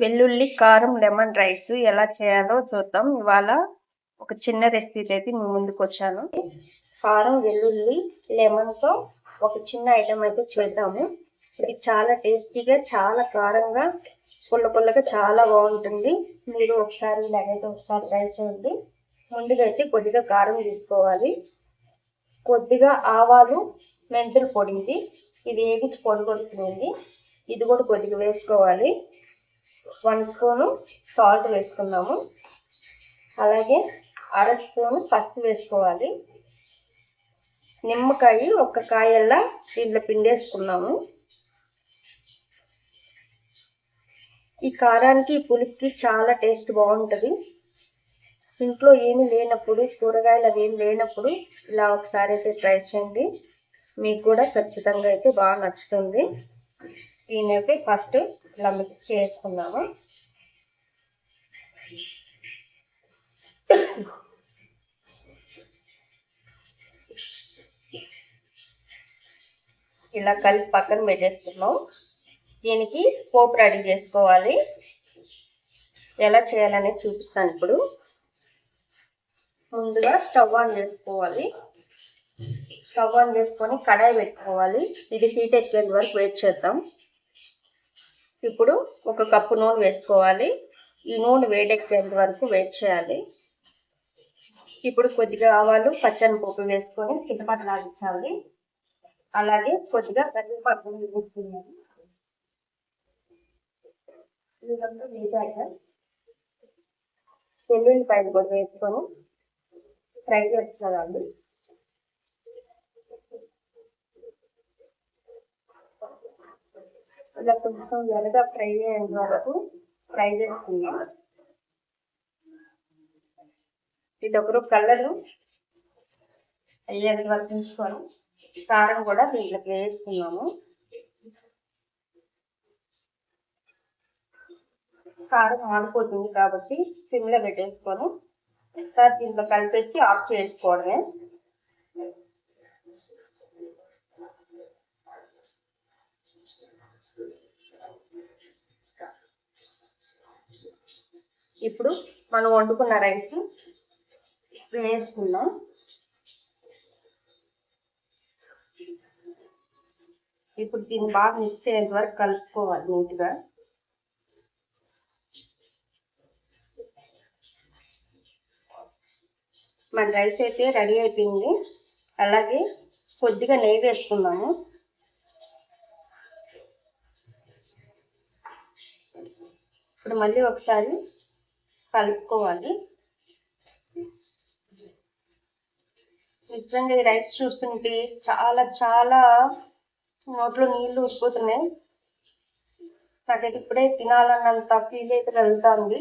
వెల్లుల్లి కారం lemon rice ఎలా చేయాలో చూద్దాం. ఇవాళ ఒక చిన్న రెసిపీ అయితే మీ ముందుకు వచ్చాను కారం వెల్లుల్లి లెమన్తో ఒక చిన్న ఐటమ్ అయితే చేద్దాము. ఇది చాలా టేస్టీగా చాలా కారంగా పుల్ల పుల్లగా చాలా బాగుంటుంది. మీరు ఒకసారి ఇలాగైతే ఒకసారి ట్రై చేయండి. ముందుగా అయితే కొద్దిగా కారం తీసుకోవాలి. కొద్దిగా ఆవాలు మెంతులు పొడింది ఇది వేగించి పొడి కొడుతుంది. ఇది కూడా కొద్దిగా వేసుకోవాలి. వన్ స్పూను సాల్ట్ వేసుకున్నాము అలాగే అర స్పూను పసుపు వేసుకోవాలి. నిమ్మకాయ ఒక్క కాయల్లా దీంట్లో పిండేసుకున్నాము. ఈ కారానికి పులుపుకి చాలా టేస్ట్ బాగుంటుంది. ఇంట్లో ఏమి లేనప్పుడు కూరగాయలు అవి ఏమి లేనప్పుడు ఇలా ఒకసారి అయితే ట్రై చేయండి. మీకు కూడా ఖచ్చితంగా అయితే బాగా నచ్చుతుంది. దీనికి ఫస్ట్ ఇలా మిక్స్ చేసుకున్నాము. ఇలా కలిపి పక్కన పెట్టేసుకున్నాం. దీనికి పోపు రెడీ చేసుకోవాలి. ఎలా చేయాలనేది చూపిస్తాను ఇప్పుడు. ముందుగా స్టవ్ ఆన్ చేసుకోవాలి. స్టవ్ ఆన్ చేసుకొని కడాయి పెట్టుకోవాలి. ఇది హీట్ ఎక్కేంత వరకు వెయిట్ చేద్దాం. ఇప్పుడు ఒక కప్పు నూనె వేసుకోవాలి. ఈ నూనె వేడెక్కేంత వరకు వెయిట్ చేయాలి. ఇప్పుడు కొద్దిగా ఆవాలు పచ్చని పప్పు వేసుకొని చిన్నపాటు లాగించాలి అలాగే కొద్దిగా కరివేపాకు వేసుకున్నాను ఇదంతా వేగాక వెల్లుల్లిపాయలు కూడా వేసుకొని ఫ్రై చేస్తున్నానండి. ఇలా కొంచెం ఎరగా ఫ్రై అయ్యేంత వరకు ఫ్రై చేసుకుందాం ఇది ఒకరు కలరు అయ్యేది వరకు తీసుకొని కారం కూడా దీంట్లోకి వేసుకున్నాము కారం ఆడిపోతుంది కాబట్టి సిమ్లో పెట్టేసుకొని తర్వాత దీంట్లో కలిపేసి ఆఫ్ చేసుకోవడమే. ఇప్పుడు మనం వండుకున్న రైస్ వేసుకుందాం. ఇప్పుడు దీన్ని బాగా మిక్స్ అయ్యేంత వరకు కలుపుకోవాలి నీట్గా. మన రైస్ అయితే రెడీ అయిపోయింది. అలాగే కొద్దిగా నెయ్యి వేసుకుందాము. ఇప్పుడు మళ్ళీ ఒకసారి కలుపుకోవాలి. నిజంగా ఈ రైస్ చూస్తుంటే చాలా చాలా నోట్లో నీళ్ళు ఉడిపోతున్నాయి నాకైతే ఇప్పుడే తినాలన్నంత ఫీల్ అయితే కలుగుతుంది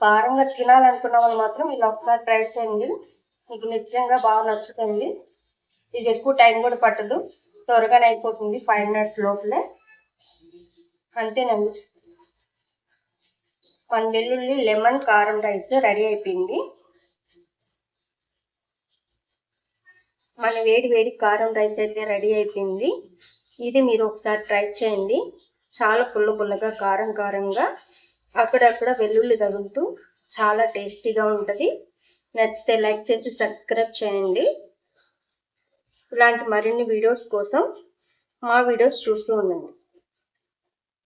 కారంగా తినాలనుకున్న వాళ్ళు మాత్రం ఇలా ఒకసారి ట్రై చేయండి. మీకు నిజంగా బాగా నచ్చుతుంది. ఇది ఎక్కువ టైం కూడా పట్టదు. త్వరగానే అయిపోతుంది ఫైవ్ మినిట్స్ లోపలే. అంతేనండి. మన వెల్లుల్లి లెమన్ కారం రైస్ రెడీ అయిపోయింది. మన వేడి వేడి కారం రైస్ అయితే రెడీ అయిపోయింది. ఇది మీరు ఒకసారి ట్రై చేయండి. చాలా పుల్ల పుల్లగా కారం కారంగా అక్కడక్కడ వెల్లుల్లి తగులుతూ చాలా టేస్టీగా ఉంటుంది. నచ్చితే లైక్ చేసి సబ్స్క్రైబ్ చేయండి. ఇలాంటి మరిన్ని వీడియోస్ కోసం మా వీడియోస్ చూస్తూ ఉండండి.